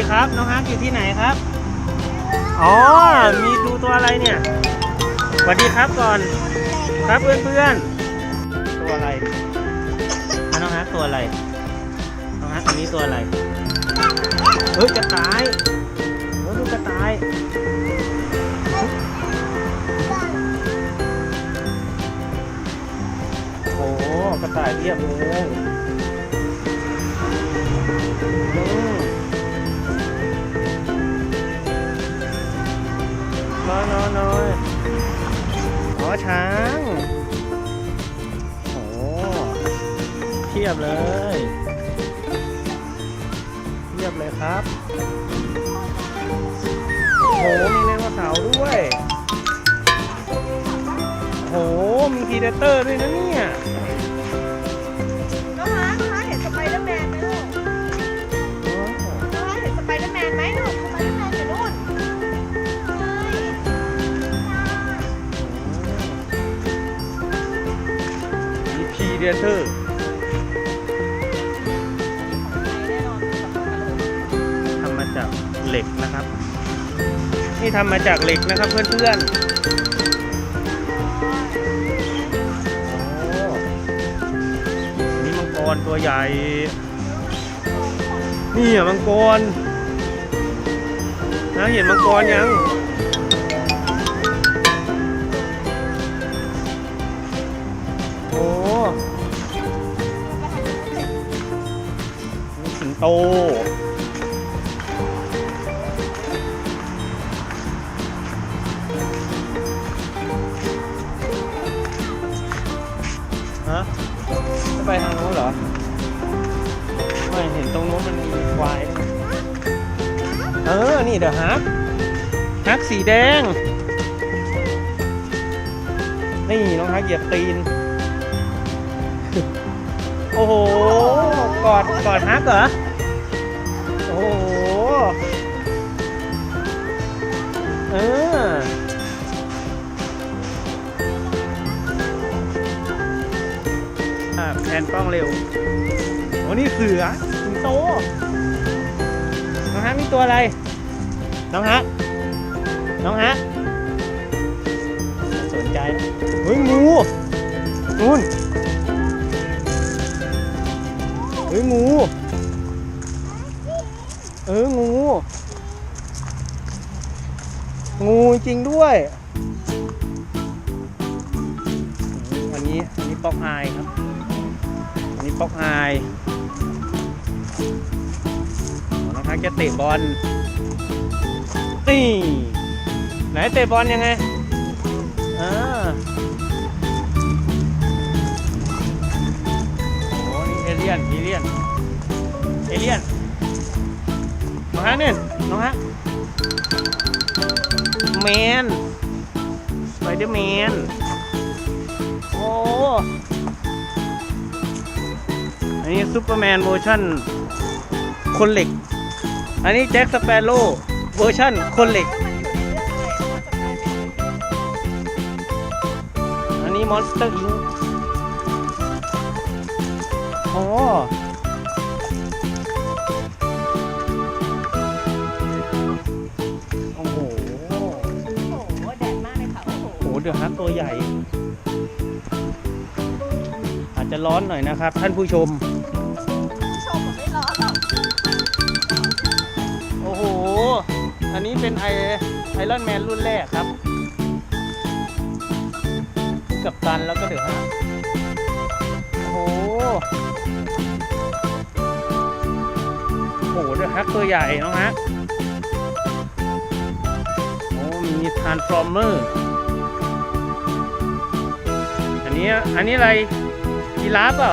ดีครับ น้องฮักอยู่ที่ไหนครับ อ๋อ มีดูตัวอะไรเนี่ย สวัสดีครับก่อน ครับเพื่อนๆตัวอะไรน้องฮักตัวอะไร น้องฮักอันนี้ตัวอะไร เฮ้ยกระต่ายโอ้ดูกระต่ายโอ้โหกระต่ายเรียบเลย ช้าง โอ้เทียบเลยเทียบเลยครับ โอ้โห มีไดโนเสาร์ด้วย โอ้โห มีพีเดเตอร์ด้วยนะเนี่ย เดเตอร์แน่นอทำมาจากเหล็กนะครับ นี่ทำมาจากเหล็กนะครับเพื่อนๆโอ้นี่มังกรตัวใหญ่ นี่อะมังกรนะเห็นมังกรยัง โตฮะจะไปทางโน้นเหรอ ไม่เห็นตรงโน้นมันมีควายด้วยเออ นี่เดี๋ยวฮักฮักสีแดง นี่น้องฮักเหยียบตีน โอ้โห กอด กอดฮักเหรอ โห เออ อ่าแผนกล้องเร็ว โอ้นี่เสือสิงโต น้องฮะมีตัวอะไร น้องฮะ น้องฮะ สนใจเฮ้ยงูนู่นเฮ้ยงู จริงด้วย อันนี้อันนี้ป๊อกอายครับ อันนี้ป๊อกอายน้องพักจะเตะบอลนี่ไหนเตะบอลยังไงอ่าโอ้เอเลียนเอเลียนเอเลียนน้องฮะเนี่ยน้องฮะ แมนสไปเดอร์แมน โอ้อันนี้ซูเปอร์แมนเวอร์ชันคนเหล็ก อันนี้แจ็คสเปโร่เวอร์ชันคนเหล็ก อันนี้มอนสเตอร์อิงโอ๋อ เดือดฮักตัวใหญ่ อาจจะร้อนหน่อยนะครับ ท่านผู้ชม ชมผมไม่ร้อนหรอกโอ้โห อันนี้เป็นไอไอรอนแมนรุ่นแรกครับ กับตันแล้วก็เดือดฮักโอ้โห โอ้โหเดือดฮักตัวใหญ่น้องฮักโอ้มีทานฟอร์เมอร์ นี้อันนี้อะไรกีราฟเปล่า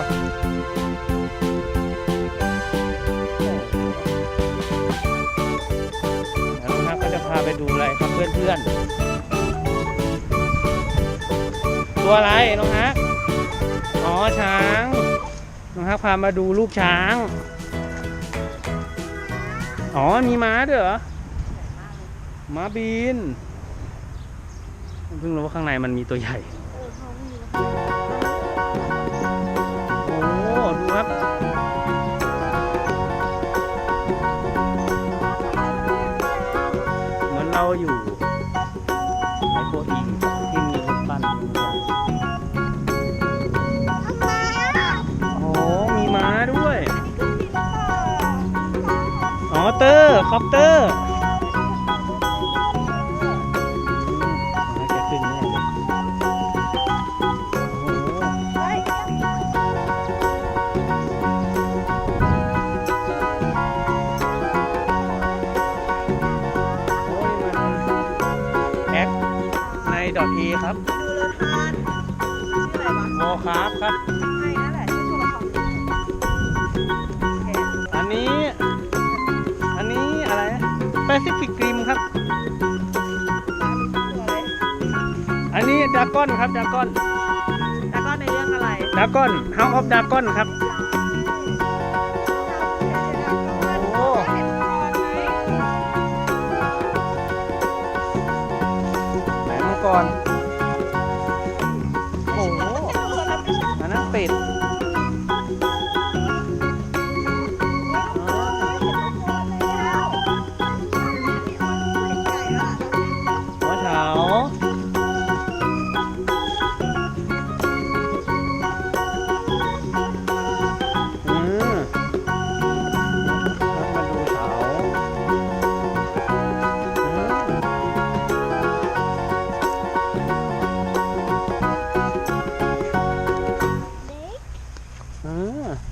แล้วน้องฮักก็จะพาไปดูอะไรครับเพื่อนๆ ตัวอะไรน้องฮักอ๋อช้างน้องฮักพามาดูลูกช้าง อ๋อมีม้าด้วยเหรอม้าบินเพิ่งรู้ว่าข้างในมันมีตัวใหญ่ คอปเตอร์น่าจะขึ้นแน่เลยโอ้โหเฮ้ยโอ้ยมันแอคในดอทเอครับ โมคาร์ฟครับ ซิฟิกกริมครับตามตัวเลยอันนี้ดากอนครับดากอนแล้วก็ในเรื่องอะไรดากอนเฮาออฟดากอนครับ โอ้เห็นก่อนไหมไหนมังกรโอ้โหตัวนั้นไม่ใช่อันนั้นเป็ด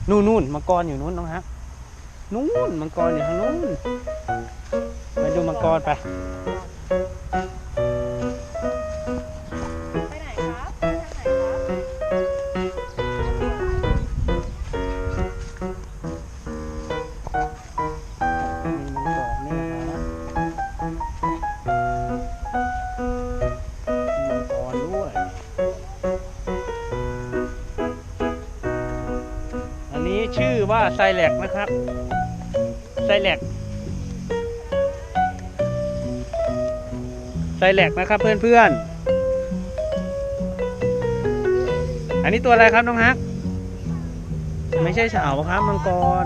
นู่นนู่นมังกรอยู่นู้นน้องฮะนู่นมังกรอยู่ทางนู้นไปดูมังกรไปไป อว่าไซแลกนะครับ ไซแลกไซแลกนะครับเพื่อนๆ อันนี้ตัวอะไรครับน้องฮัก ไม่ใช่เฉาครับมังกร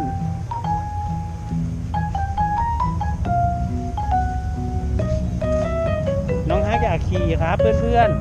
น้องฮักอยากขี่ครับเพื่อนๆ